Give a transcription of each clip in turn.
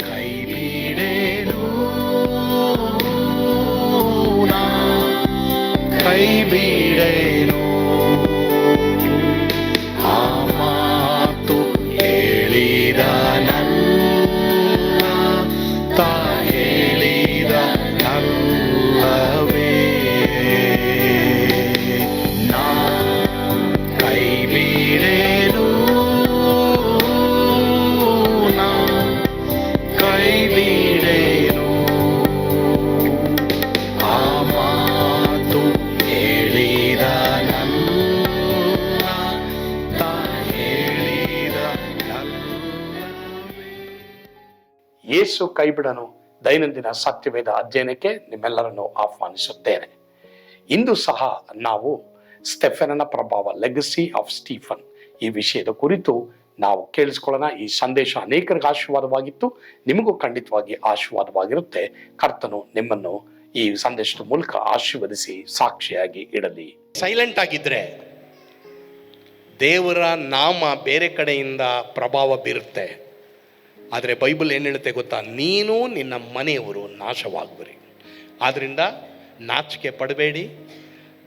ಕೈ ಬಿಡೇನು ಯೇಸು ಕೈಬಿಡನು ದೈನಂದಿನ ಸತ್ಯವೇದ ಅಧ್ಯಯನಕ್ಕೆ ನಿಮ್ಮೆಲ್ಲರನ್ನು ಆಹ್ವಾನಿಸುತ್ತೇನೆ. ಇಂದು ಸಹ ನಾವು ಸ್ಟೆಫೆನನ ಪ್ರಭಾವ ಲೆಗಸಿ ಆಫ್ ಸ್ಟೀಫನ್ ಈ ವಿಷಯದ ಕುರಿತು ನಾವು ಕೇಳಿಸ್ಕೊಳ್ಳೋಣ. ಈ ಸಂದೇಶ ಅನೇಕರಿಗೆ ಆಶೀರ್ವಾದವಾಗಿತ್ತು, ನಿಮಗೂ ಖಂಡಿತವಾಗಿ ಆಶೀರ್ವಾದವಾಗಿರುತ್ತೆ. ಕರ್ತನು ನಿಮ್ಮನ್ನು ಈ ಸಂದೇಶದ ಮೂಲಕ ಆಶೀರ್ವದಿಸಿ ಸಾಕ್ಷಿಯಾಗಿ ಇಡಲಿ. ಸೈಲೆಂಟ್ ಆಗಿದ್ರೆ ದೇವರ ನಾಮ ಬೇರೆ ಕಡೆಯಿಂದ ಪ್ರಭಾವ ಬೀರುತ್ತೆ. ಆದರೆ ಬೈಬಲ್ ಏನು ಹೇಳುತ್ತೆ ಗೊತ್ತಾ? ನೀನು ನಿನ್ನ ಮನೆಯವರು ನಾಶವಾಗುವರಿ. ಆದ್ದರಿಂದ ನಾಚಿಕೆ ಪಡಬೇಡಿ,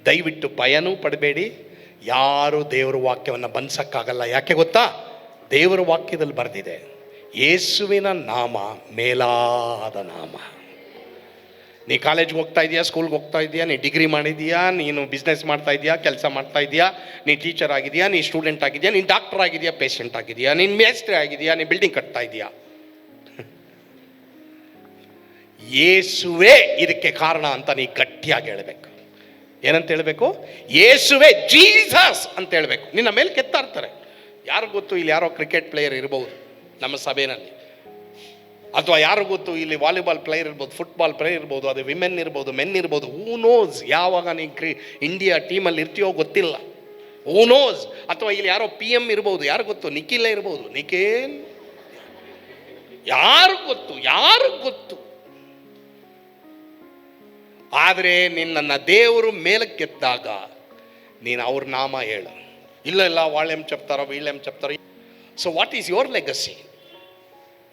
ದಯವಿಟ್ಟು ಭಯನೂ ಪಡಬೇಡಿ. ಯಾರು ದೇವರ ವಾಕ್ಯವನ್ನು ಬನ್ಸೋಕ್ಕಾಗಲ್ಲ ಯಾಕೆ ಗೊತ್ತಾ? ದೇವರ ವಾಕ್ಯದಲ್ಲಿ ಬರೆದಿದೆ, ಯೇಸುವಿನ ನಾಮ ಮೇಲಾದ ನಾಮ. ನೀ ಕಾಲೇಜ್ಗೆ ಹೋಗ್ತಾ ಇದೆಯಾ ಸ್ಕೂಲ್ಗೆ ಹೋಗ್ತಾ ಇದೆಯಾ, ನೀ ಡಿಗ್ರಿ ಮಾಡಿದೀಯಾ, ನೀನು ಬಿಸ್ನೆಸ್ ಮಾಡ್ತಾ ಇದೆಯಾ, ಕೆಲಸ ಮಾಡ್ತಾ ಇದೆಯಾ, ನೀ ಟೀಚರ್ ಆಗಿದೆಯಾ, ನೀ ಸ್ಟೂಡೆಂಟ್ ಆಗಿದೆಯಾ, ನೀನು ಡಾಕ್ಟರ್ ಆಗಿದೆಯಾ ಪೇಷಂಟ್ ಆಗಿದೆಯಾ, ನೀನು ಮೇಸ್ತ್ರಿ ಆಗಿದೆಯಾ ನೀ ಬಿಲ್ಡಿಂಗ್ ಕಟ್ತಾ ಇದೆಯಾ? ಯೇಸುವೆ ಇದಕ್ಕೆ ಕಾರಣ ಅಂತ ನೀ ಗಟ್ಟಿಯಾಗಿ ಹೇಳಬೇಕು. ಏನಂತ ಹೇಳಬೇಕು? ಯೇಸುವೆ ಜೀಸಸ್ ಅಂತ ಹೇಳಬೇಕು. ನಿನ್ನ ಮೇಲೆ ಕೆತ್ತಾ ಇರ್ತಾರೆ ಯಾರು ಗೊತ್ತು? ಇಲ್ಲಿ ಯಾರೋ ಕ್ರಿಕೆಟ್ ಪ್ಲೇಯರ್ ಇರಬಹುದು ನಮ್ಮ ಸಭೆಯಲ್ಲಿ ಅಥವಾ ಯಾರು ಗೊತ್ತು, ಇಲ್ಲಿ ವಾಲಿಬಾಲ್ ಪ್ಲೇಯರ್ ಇರ್ಬೋದು ಫುಟ್ಬಾಲ್ ಪ್ಲೇಯರ್ ಇರ್ಬೋದು, ಅದು ವಿಮೆನ್ ಇರ್ಬೋದು ಮೆನ್ ಇರ್ಬೋದು ಹೂ ನೋಸ್ ಯಾವಾಗ ನೀನು ಕ್ರಿ ಇಂಡಿಯಾ ಟೀಮಲ್ಲಿ ಇರ್ತೀಯೋ ಗೊತ್ತಿಲ್ಲ. ಹೂ ನೋಸ್ ಅಥವಾ ಇಲ್ಲಿ ಯಾರೋ ಪಿ ಎಂ ಇರ್ಬೋದು, ಯಾರು ಗೊತ್ತು? ನಿಖಿಲ ಇರ್ಬೋದು, ನಿಖಿಲ್? ಯಾರು ಗೊತ್ತು? ಯಾರು ಗೊತ್ತು? ಆದರೆ ನಿನ್ನ ದೇವರು ಮೇಲಕ್ಕೆತ್ತಾಗ ನೀನು ಅವ್ರ ನಾಮ ಹೇಳು. ಇಲ್ಲ ಇಲ್ಲ ವಾಳೆಮ್ ಚೆಪ್ತಾರೋ ವೀಳೆಮ್ ಚಪ್ತಾರೋ. So what is your legacy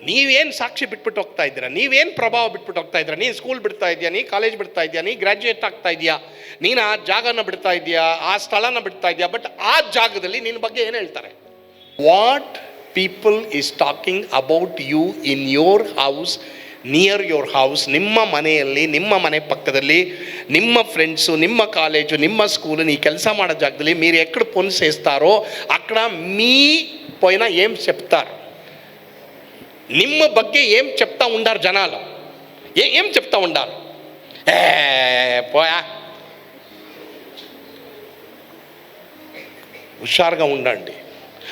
ನೀವೇನು ಸಾಕ್ಷಿ ಬಿಟ್ಬಿಟ್ಟು ಹೋಗ್ತಾ ಇದ್ದೀರಾ ನೀವೇನು ಪ್ರಭಾವ ಬಿಟ್ಬಿಟ್ಟು ಹೋಗ್ತಾ ಇದ್ದೀರಾ ನೀನು ಸ್ಕೂಲ್ ಬಿಡ್ತಾ ಇದೆಯಾ ನೀ ಕಾಲೇಜ್ ಬಿಡ್ತಾ ಇದೆಯಾ ನೀ ಗ್ರ್ಯಾಜುಯೇಟ್ ಆಗ್ತಾ ಇದೆಯಾ ನೀನು ಆ ಜಾಗನ ಬಿಡ್ತಾ ಇದೆಯಾ ಆ ಸ್ಥಳನ ಬಿಡ್ತಾ ಇದೆಯಾ ಬಟ್ ಆ ಜಾಗದಲ್ಲಿ ನಿನ್ನ ಬಗ್ಗೆ ಏನು ಹೇಳ್ತಾರೆ what people is talking about you in your house near your house ನಿಮ್ಮ ಮನೆಯಲ್ಲಿ ನಿಮ್ಮ ಮನೆ ಪಕ್ಕದಲ್ಲಿ ನಿಮ್ಮ ಫ್ರೆಂಡ್ಸು ನಿಮ್ಮ ಕಾಲೇಜು ನಿಮ್ಮ ಸ್ಕೂಲು ನೀ ಕೆಲಸ ಮಾಡೋ ಜಾಗದಲ್ಲಿ మీరు ఎక్కడ పని చేస్తారో అక్కడ మీ పైన ఏం చెప్తారు ನಿಮ್ಮ ಬಗ್ಗೆ ఏం చెప్తా ಉಂಡಾರ జనాలు ఏ ఏం ಚೆಪ್ತಾ ಉಂಡಾರ? ఏ పోయా ಹುಷಾರ್ಗ ಉಂಡಂಡಿ.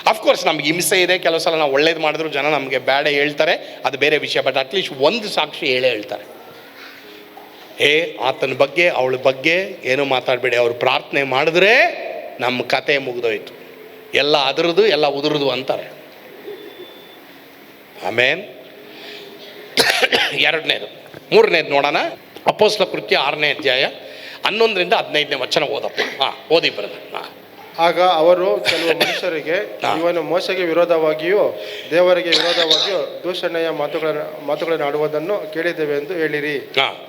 ಅಫ್ಕೋರ್ಸ್ ನಮ್ಗೆ ಹಿಂಸೆ ಇದೆ. ಕೆಲವು ಸಲ ನಾವು ಒಳ್ಳೇದು ಮಾಡಿದ್ರು ಜನ ನಮಗೆ ಬೇಡ ಹೇಳ್ತಾರೆ. ಅದು ಬೇರೆ ವಿಷಯ ಬಟ್ ಅಟ್ಲೀಸ್ಟ್ ಒಂದು ಸಾಕ್ಷಿ ಹೇಳೇ ಹೇಳ್ತಾರೆ. ಏ ಆತನ ಬಗ್ಗೆ, ಅವಳ ಬಗ್ಗೆ ಏನೂ ಮಾತಾಡಬೇಡಿ. ಅವರು ಪ್ರಾರ್ಥನೆ ಮಾಡಿದ್ರೆ ನಮ್ಮ ಕತೆ ಮುಗಿದೋಯ್ತು. ಎಲ್ಲ ಅದರದು ಎಲ್ಲ ಉದುರದು ಅಂತಾರೆ. ಆಮೇನ್. ಎರಡನೇದು. ಮೂರನೇದು ನೋಡೋಣ. ಅಪೋಸ್ಲ ಕೃತ್ಯ ಆರನೇ ಅಧ್ಯಾಯ ಹನ್ನೊಂದರಿಂದ ಹದಿನೈದನೇ ವಚನ ಓದಪ್ಪ. ಹಾಂ ಓದಿ ಬರೋದು ಹಾಂ. ಆಗ ಅವರು ಕೆಲವು ಮನುಷ್ಯರಿಗೆ. ಇವನು ಮೋಸಗೆ ವಿರೋಧವಾಗಿಯೂ ದೇವರಿಗೆ ವಿರೋಧವಾಗಿಯೂ ದೂಷಣೆಯ ಮಾತುಗಳನ್ನು ಮಾತುಗಳನ್ನು ಆಡುವುದನ್ನು ಕೇಳಿದ್ದೇವೆ ಎಂದು ಹೇಳಿರಿ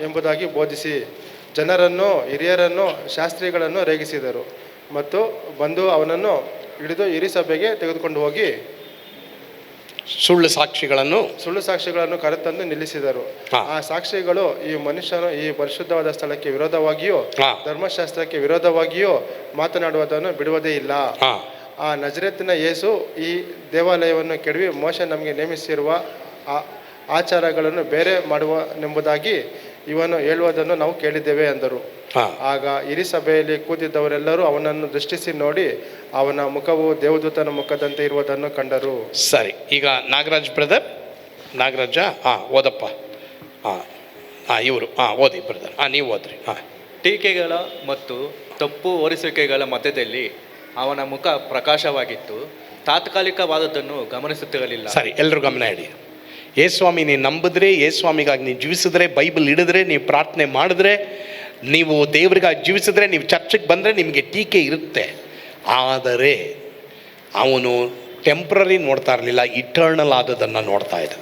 ಎಂಬುದಾಗಿ ಬೋಧಿಸಿ. ಜನರನ್ನು ಹಿರಿಯರನ್ನು ಶಾಸ್ತ್ರಿಗಳನ್ನು ರೇಗಿಸಿದರು. ಮತ್ತು ಬಂದು ಅವನನ್ನು ಹಿಡಿದು ಹಿರಿ ಸಭೆಗೆ ತೆಗೆದುಕೊಂಡು ಹೋಗಿ. ಸುಳ್ಳು ಸಾಕ್ಷಿಗಳನ್ನು ಸುಳ್ಳು ಸಾಕ್ಷಿಗಳನ್ನು ಕರೆತಂದು ನಿಲ್ಲಿಸಿದರು. ಆ ಸಾಕ್ಷಿಗಳು ಈ ಮನುಷ್ಯನು ಈ ಪರಿಶುದ್ಧವಾದ ಸ್ಥಳಕ್ಕೆ ವಿರೋಧವಾಗಿಯೂ ಧರ್ಮಶಾಸ್ತ್ರಕ್ಕೆ ವಿರೋಧವಾಗಿಯೂ ಮಾತನಾಡುವುದನ್ನು ಬಿಡುವುದೇ ಇಲ್ಲ. ಆ ನಜರೆತ್ತಿನ ಯೇಸು ಈ ದೇವಾಲಯವನ್ನು ಕೆಡವಿ ಮೋಶ ನಮಗೆ ನೇಮಿಸಿರುವ ಆ ಆಚಾರಗಳನ್ನು ಬೇರೆ ಮಾಡುವನೆಂಬುದಾಗಿ ಇವನು ಹೇಳುವುದನ್ನು ನಾವು ಕೇಳಿದ್ದೇವೆ ಎಂದರು ಆಗ ಇರಿ ಸಭೆಯಲ್ಲಿ ಕೂತಿದ್ದವರೆಲ್ಲರೂ ಅವನನ್ನು ದೃಷ್ಟಿಸಿ ನೋಡಿ ಅವನ ಮುಖವು ದೇವದೂತನ ಮುಖದಂತೆ ಇರುವುದನ್ನು ಕಂಡರು. ಸರಿ ಈಗ ನಾಗರಾಜ್ ಬ್ರದರ್ ನಾಗರಾಜ ಹಾಂ ಓದಪ್ಪ. ಹಾಂ ಹಾಂ ಇವರು ಹಾಂ ಓದಿ ಬ್ರದರ್ ಹಾಂ ನೀವು ಓದ್ರಿ ಹಾಂ. ಟೀಕೆಗಳ ಮತ್ತು ತಪ್ಪು ಒರಿಸುವಿಕೆಗಳ ಮಧ್ಯದಲ್ಲಿ ಅವನ ಮುಖ ಪ್ರಕಾಶವಾಗಿತ್ತು. ತಾತ್ಕಾಲಿಕವಾದದ್ದನ್ನು ಗಮನಿಸುತ್ತಿರಲಿಲ್ಲ. ಸರಿ ಎಲ್ಲರೂ ಗಮನ ಇಡಿ. ಯೇಸ್ವಾಮಿ ನೀನು ನಂಬಿದ್ರೆ ಯೇಸ್ವಾಮಿಗಾಗಿ ನೀನು ಜೀವಿಸಿದ್ರೆ ಬೈಬಲ್ ಹಿಡಿದ್ರೆ ನೀವು ಪ್ರಾರ್ಥನೆ ಮಾಡಿದ್ರೆ ನೀವು ದೇವರಿಗಾಗಿ ಜೀವಿಸಿದ್ರೆ, ನೀವು ಚರ್ಚಿಗೆ ಬಂದರೆ ನಿಮಗೆ ಟೀಕೆ ಇರುತ್ತೆ. ಆದರೆ ಅವನು ಟೆಂಪ್ರರಿ ನೋಡ್ತಾ ಇರಲಿಲ್ಲ ಇಟರ್ನಲ್ ಆದದನ್ನು ನೋಡ್ತಾ ಇದ್ದ.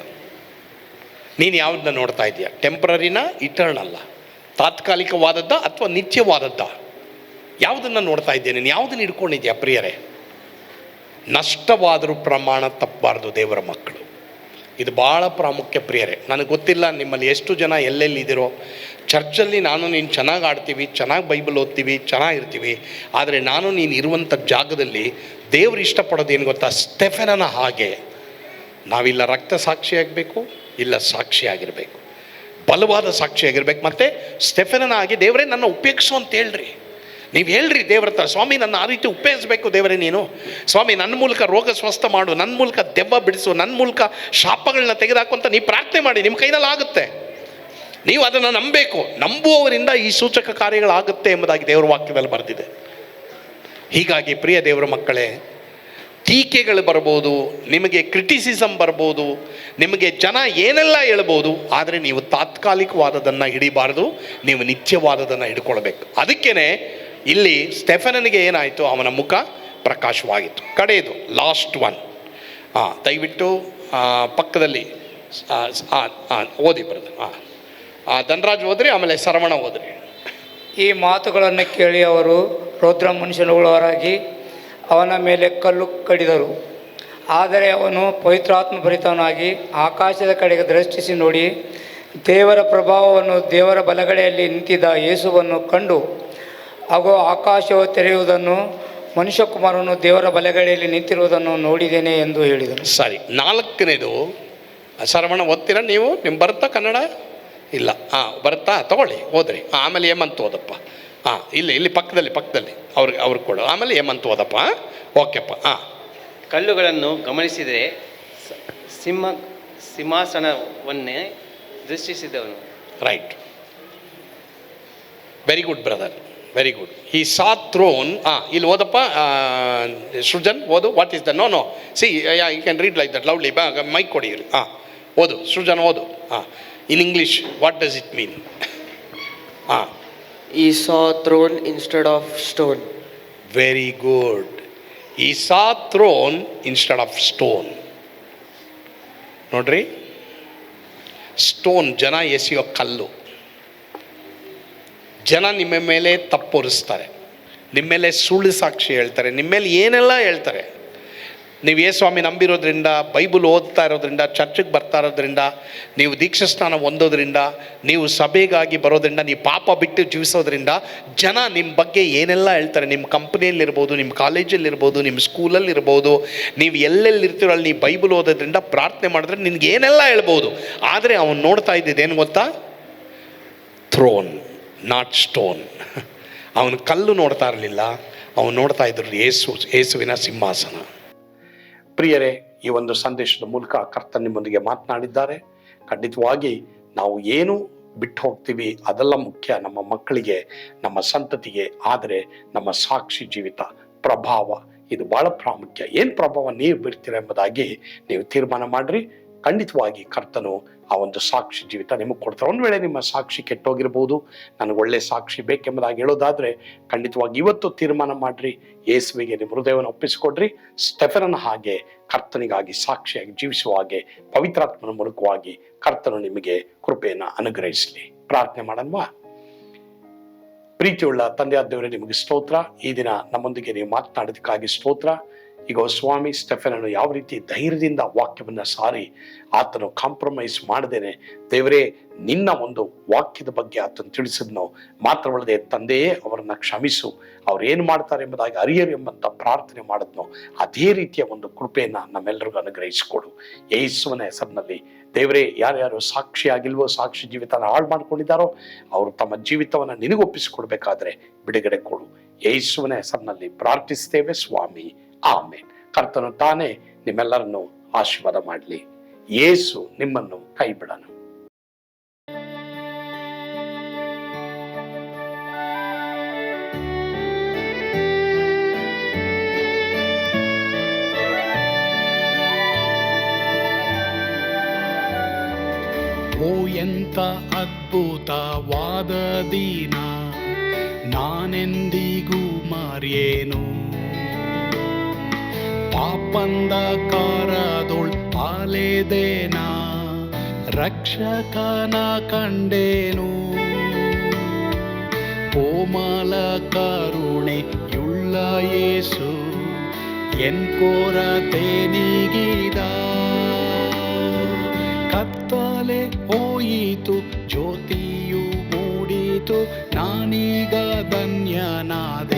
ನೀನು ಯಾವುದನ್ನ ನೋಡ್ತಾ ಇದೀಯ ಟೆಂಪ್ರರಿನ ಇಟರ್ನಲ್ಲ ತಾತ್ಕಾಲಿಕವಾದದ್ದ ಅಥವಾ ನಿತ್ಯವಾದದ್ದ? ಯಾವುದನ್ನು ನೋಡ್ತಾ ಇದ್ದೀಯ ನೀನು? ಯಾವುದನ್ನು ಹಿಡ್ಕೊಂಡಿದ್ಯಾ ಪ್ರಿಯರೇ? ನಷ್ಟವಾದರೂ ಪ್ರಮಾಣ ತಪ್ಪಬಾರ್ದು ದೇವರ ಮಕ್ಕಳು. ಇದು ಭಾಳ ಪ್ರಾಮುಖ್ಯ ಪ್ರಿಯರೇ. ನನಗೆ ಗೊತ್ತಿಲ್ಲ ನಿಮ್ಮಲ್ಲಿ ಎಷ್ಟು ಜನ ಎಲ್ಲೆಲ್ಲಿದ್ದೀರೋ. ಚರ್ಚಲ್ಲಿ ನಾನು ನೀನು ಚೆನ್ನಾಗಿ ಆಡ್ತೀವಿ, ಚೆನ್ನಾಗಿ ಬೈಬಲ್ ಓದ್ತೀವಿ ಚೆನ್ನಾಗಿರ್ತೀವಿ ಆದರೆ ನಾನು ನೀನು ಇರುವಂಥ ಜಾಗದಲ್ಲಿ ದೇವರು ಇಷ್ಟಪಡೋದು ಏನು ಗೊತ್ತಾ? ಸ್ಟೆಫೆನನ ಹಾಗೆ. ನಾವಿಲ್ಲ ರಕ್ತ ಸಾಕ್ಷಿಯಾಗಬೇಕು ಇಲ್ಲ ಸಾಕ್ಷಿಯಾಗಿರಬೇಕು ಬಲವಾದ ಸಾಕ್ಷಿಯಾಗಿರ್ಬೇಕು ಮತ್ತು ಸ್ಟೆಫೆನನ ಹಾಗೆ ದೇವರೇ ನನ್ನ ಉಪಯೋಗಿಸು ಅಂತ ಹೇಳ್ರಿ. ನೀವು ಹೇಳ್ರಿ, ದೇವ್ರ ಹತ್ರ, ಸ್ವಾಮಿ ನನ್ನ ಆ ರೀತಿ ಉಪಯೋಗಿಸ್ಬೇಕು ದೇವರೇ ನೀನು. ಸ್ವಾಮಿ ನನ್ನ ಮೂಲಕ ರೋಗ ಸ್ವಸ್ಥ ಮಾಡು ನನ್ನ ಮೂಲಕ ದೆವ್ವ ಬಿಡಿಸು ನನ್ನ ಮೂಲಕ ಶಾಪಗಳನ್ನ ತೆಗೆದಾಕು ಅಂತ ನೀವು ಪ್ರಾರ್ಥನೆ ಮಾಡಿ ನಿಮ್ಮ ಕೈನಲ್ಲಿ ಆಗುತ್ತೆ. ನೀವು ಅದನ್ನು ನಂಬಬೇಕು ನಂಬುವವರಿಂದ ಈ ಸೂಚಕ ಕಾರ್ಯಗಳಾಗುತ್ತೆ ಎಂಬುದಾಗಿ ದೇವರ ವಾಕ್ಯದಲ್ಲಿ ಬರೆದಿದೆ. ಹೀಗಾಗಿ ಪ್ರಿಯ ದೇವರ ಮಕ್ಕಳೇ, ಟೀಕೆಗಳು ಬರ್ಬೋದು, ನಿಮಗೆ ಕ್ರಿಟಿಸಿಸಮ್ ಬರ್ಬೋದು, ನಿಮಗೆ ಜನ ಏನೆಲ್ಲ ಹೇಳ್ಬೋದು, ಆದರೆ ನೀವು ತಾತ್ಕಾಲಿಕವಾದದನ್ನು ಹಿಡಿಬಾರದು, ನೀವು ನಿತ್ಯವಾದದನ್ನು ಹಿಡ್ಕೊಳ್ಬೇಕು. ಅದಕ್ಕೇ ಇಲ್ಲಿ ಸ್ಟೆಫನನಿಗೆ ಏನಾಯಿತು? ಅವನ ಮುಖ ಪ್ರಕಾಶವಾಗಿತ್ತು. ಕಡೆಯದು ಲಾಸ್ಟ್ ಒನ್ ಹಾಂ ದಯವಿಟ್ಟು ಪಕ್ಕದಲ್ಲಿ ಓದಿ ಬರೋದು. ಹಾಂ ಧನರಾಜ್ ಓದ್ರಿ ಆಮೇಲೆ ಶರವಣ ಓದ್ರಿ ಈ ಮಾತುಗಳನ್ನು ಕೇಳಿ ಅವರು ರೌದ್ರ ಮನುಷ್ಯನುಗಳವರಾಗಿ ಅವನ ಮೇಲೆ ಕಲ್ಲು ಕಡಿದರು. ಆದರೆ ಅವನು ಪವಿತ್ರಾತ್ಮ ಭರಿತವನಾಗಿ ಆಕಾಶದ ಕಡೆಗೆ ದೃಷ್ಟಿಸಿ ನೋಡಿ ದೇವರ ಪ್ರಭಾವವನ್ನು ದೇವರ ಬಲಗಡೆಯಲ್ಲಿ ನಿಂತಿದ್ದ ಯೇಸುವನ್ನು ಕಂಡು ಹಾಗೂ ಆಕಾಶವು ತೆರೆಯುವುದನ್ನು ಮನುಷ್ಯಕುಮಾರನು ದೇವರ ಬಲೆಗಳಲ್ಲಿ ನಿಂತಿರುವುದನ್ನು ನೋಡಿದ್ದೇನೆ ಎಂದು ಹೇಳಿದನು. ಸರಿ ನಾಲ್ಕನೇದು ಸರವಣ ಓದ್ತೀರಾ ನೀವು ನಿಮ್ಮ ಬರುತ್ತಾ ಕನ್ನಡ? ಇಲ್ಲ. ಹಾಂ ಬರುತ್ತಾ ತಗೊಳ್ಳಿ ಓದ್ರಿ ಹಾಂ ಆಮೇಲೆ ಏಮಂತ ಓದಪ್ಪ ಹಾಂ ಇಲ್ಲಿ ಇಲ್ಲಿ ಪಕ್ಕದಲ್ಲಿ ಪಕ್ಕದಲ್ಲಿ. ಅವ್ರಿಗೆ ಅವ್ರಿಗೆ ಕೊಡು. ಆಮೇಲೆ ಏಮಂತ ಓದಪ್ಪ ಓಕೆಪ್ಪ ಹಾಂ ಕಲ್ಲುಗಳನ್ನು ಗಮನಿಸಿದರೆ ಸ- ಸಿಂಹ ಸಿಂಹಾಸನವನ್ನೇ ದೃಷ್ಟಿಸಿದವನು. Right. Very good brother. Very good he saw throne ಹಾಂ ಇಲ್ಲಿ ಓದಪ್ಪ ಸೃಜನ್ ಓದು. What is the no no see you can read like that lovely ಬಾ ಮೈಕ್ ಕೊಡಿ ಹಾಂ ಓದು. ಸೃಜನ್ ಓದು. ಹಾಂ in English what does it mean ಹಾಂ he saw throne instead of stone very good he saw throne instead of stone ನೋಡ್ರಿ? Stone ಜನ ಎಸೆಯೋ ಕಲ್ಲು. ಜನ ನಿಮ್ಮ ಮೇಲೆ ತಪ್ಪೊರಿಸ್ತಾರೆ ನಿಮ್ಮ ಮೇಲೆ ಸುಳ್ಳು ಸಾಕ್ಷಿ ಹೇಳ್ತಾರೆ. ನಿಮ್ಮ ಮೇಲೆ ಏನೆಲ್ಲ ಹೇಳ್ತಾರೆ. ನೀವು ಯೇ ಸ್ವಾಮಿ ನಂಬಿರೋದ್ರಿಂದ, ಬೈಬಲ್ ಓದ್ತಾ ಇರೋದ್ರಿಂದ, ಚರ್ಚಿಗೆ ಬರ್ತಾ ಇರೋದ್ರಿಂದ, ನೀವು ದೀಕ್ಷಾಸ್ನಾನ ಹೊಂದೋದ್ರಿಂದ, ನೀವು ಸಭೆಗಾಗಿ ಬರೋದ್ರಿಂದ, ನೀವು ಪಾಪ ಬಿಟ್ಟು ಜೀವಿಸೋದ್ರಿಂದ ಜನ ನಿಮ್ಮ ಬಗ್ಗೆ ಏನೆಲ್ಲ ಹೇಳ್ತಾರೆ. ನಿಮ್ಮ ಕಂಪ್ನಿಯಲ್ಲಿರ್ಬೋದು, ನಿಮ್ಮ ಕಾಲೇಜಲ್ಲಿರ್ಬೋದು, ನಿಮ್ಮ ಸ್ಕೂಲಲ್ಲಿರ್ಬೋದು, ನೀವು ಎಲ್ಲೆಲ್ಲಿರ್ತೀರೋ ಅಲ್ಲಿ ನೀವು ಬೈಬಲ್ ಓದೋದ್ರಿಂದ ಪ್ರಾರ್ಥನೆ ಮಾಡಿದ್ರೆ ನಿನಗೆ ಏನೆಲ್ಲ ಹೇಳ್ಬೋದು. ಆದರೆ ಅವನು ನೋಡ್ತಾ ಇದ್ದಿದ್ದೇನು ಗೊತ್ತಾ? ಥ್ರೋನ್. ನಾಟ್ ಸ್ಟೋನ್ ಅವನು ಕಲ್ಲು ನೋಡ್ತಾ ಇರಲಿಲ್ಲ. ಅವನು ನೋಡ್ತಾ ಇದ್ರು ಏಸು, ಏಸುವಿನ ಸಿಂಹಾಸನ. ಪ್ರಿಯರೇ, ಈ ಒಂದು ಸಂದೇಶದ ಮೂಲಕ ಕರ್ತ ನಿಮ್ಮೊಂದಿಗೆ ಮಾತನಾಡಿದ್ದಾರೆ. ಖಂಡಿತವಾಗಿ ನಾವು ಏನು ಬಿಟ್ಟು ಹೋಗ್ತೀವಿ ಅದೆಲ್ಲ ಮುಖ್ಯ ನಮ್ಮ ಮಕ್ಕಳಿಗೆ, ನಮ್ಮ ಸಂತತಿಗೆ, ಆದರೆ ನಮ್ಮ ಸಾಕ್ಷಿ ಜೀವಿತ ಪ್ರಭಾವ, ಇದು ಬಹಳ ಪ್ರಾಮುಖ್ಯ. ಏನು ಪ್ರಭಾವ ನೀವು ಬಿಡ್ತೀರ ಎಂಬುದಾಗಿ ನೀವು ತೀರ್ಮಾನ ಮಾಡಿರಿ. ಖಂಡಿತವಾಗಿ ಕರ್ತನು ಆ ಒಂದು ಸಾಕ್ಷಿ ಜೀವಿತ ನಿಮಗೆ ಕೊಡ್ತಾರೆ. ಒಂದು ವೇಳೆ ನಿಮ್ಮ ಸಾಕ್ಷಿ ಕೆಟ್ಟೋಗಿರ್ಬೋದು, ನನಗೆ ಒಳ್ಳೆ ಸಾಕ್ಷಿ ಬೇಕೆಂಬುದಾಗಿ ಹೇಳೋದಾದರೆ, ಖಂಡಿತವಾಗಿ ಇವತ್ತು ತೀರ್ಮಾನ ಮಾಡಿರಿ, ಯೇಸುವಿಗೆ ನಿಮ್ಮ ಹೃದಯವನ್ನು ಒಪ್ಪಿಸಿಕೊಡ್ರಿ. ಸ್ಟೆಫನನ ಹಾಗೆ ಕರ್ತನಿಗಾಗಿ, ಸಾಕ್ಷಿಯಾಗಿ ಜೀವಿಸುವ ಹಾಗೆ, ಪವಿತ್ರಾತ್ಮನ ಮೂಲಕವಾಗಿ ಕರ್ತನು ನಿಮಗೆ ಕೃಪೆಯನ್ನು ಅನುಗ್ರಹಿಸಲಿ. ಪ್ರಾರ್ಥನೆ ಮಾಡಲ್ವ ಪ್ರೀತಿಯುಳ್ಳ ತಂದೆಯಾದ ದೇವರೇ, ನಿಮಗೆ ಸ್ತೋತ್ರ. ಈ ದಿನ ನಮ್ಮೊಂದಿಗೆ ನೀವು ಮಾತನಾಡೋದಕ್ಕಾಗಿ ಸ್ತೋತ್ರ. ಈಗ ಸ್ವಾಮಿ ಸ್ಟೆಫನನ್ನು ಯಾವ ರೀತಿ ಧೈರ್ಯದಿಂದ ವಾಕ್ಯವನ್ನು ಸಾರಿ ಆತನು ಕಾಂಪ್ರಮೈಸ್ ಮಾಡದೇನೆ ದೇವರೇ, ನಿನ್ನ ಒಂದು ವಾಕ್ಯದ ಬಗ್ಗೆ ಆತನು ತಿಳಿಸಿದ್ನು. ಮಾತ್ರವಲ್ಲದೆ ತಂದೆಯೇ ಅವರನ್ನು ಕ್ಷಮಿಸು. ಅವ್ರು ಏನು ಮಾಡ್ತಾರೆ ಎಂಬುದಾಗಿ ಅರಿಯರು ಎಂಬಂಥ ಪ್ರಾರ್ಥನೆ ಮಾಡಿದ್ನು. ಅದೇ ರೀತಿಯ ಒಂದು ಕೃಪೆಯನ್ನು ನಮ್ಮೆಲ್ಲರಿಗೂ ಅನುಗ್ರಹಿಸಿಕೊಡು. ಯೇಸುವನ ಹೆಸರಿನಲ್ಲಿ ದೇವರೇ, ಯಾರ್ಯಾರು ಸಾಕ್ಷಿಯಾಗಿಲ್ವೋ, ಸಾಕ್ಷಿ ಜೀವಿತನ ಹಾಳು ಮಾಡ್ಕೊಂಡಿದ್ದಾರೋ, ಅವರು ತಮ್ಮ ಜೀವಿತವನ್ನು ನಿನಗೊಪ್ಪಿಸಿಕೊಡ್ಬೇಕಾದ್ರೆ ಬಿಡುಗಡೆ ಕೊಡು. ಯೇಸುವನ ಹೆಸರಿನಲ್ಲಿ ಪ್ರಾರ್ಥಿಸ್ತೇವೆ, ಸ್ವಾಮಿ. ಆಮೇನ್. ಕರ್ತನು ತಾನೇ ನಿಮ್ಮೆಲ್ಲರನ್ನು ಆಶೀರ್ವಾದ ಮಾಡಲಿ. ಯೇಸು ನಿಮ್ಮನ್ನು ಕೈ ಬಿಡನು ಓ ಎಂತ ಅದ್ಭುತವಾದ ದಿನ, ನಾನೆಂದಿಗೂ ಮರೆಯೇನು? ಪಾಪಂದ ಕಾರದೊಳ್ ಆಲೆದೇನ ರಕ್ಷಕನ ಕಂಡೇನು ಕೋಮಲ ಕರುಣೆಯುಳ್ಳ ಯೇಸು ಎನ್ ಕೊರತೆ ನೀಗಿದ ಕತ್ತಲೆ ಹೋಯಿತು ಜ್ಯೋತಿಯು ಮೂಡಿತು ನಾನೀಗ ಧನ್ಯನಾದೆ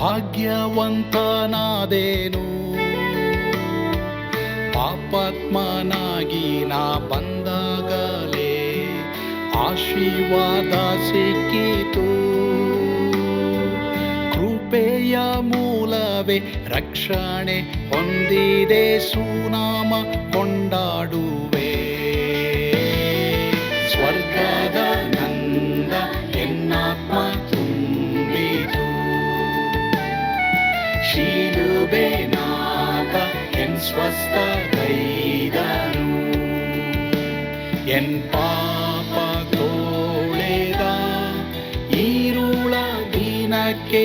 ಭಾಗ್ಯವಂತನಾದೇನು. ಪಾಪಾತ್ಮನಾಗಿ ನಾ ಬಂದಾಗಲೇ ಆಶೀರ್ವಾದ ಸಿಕ್ಕಿತು. ಕೃಪೆಯ ಮೂಲವೇ ರಕ್ಷಣೆ ಹೊಂದಿದೆ ಸುನಾಮ ಕೊಂಡಾಡುವೆ ಸ್ವಸ್ಥಗೈದನು ಎನ್ ಪಾಪ ತೋಳೆದ ಈರುಳ ದಿನಕ್ಕೆ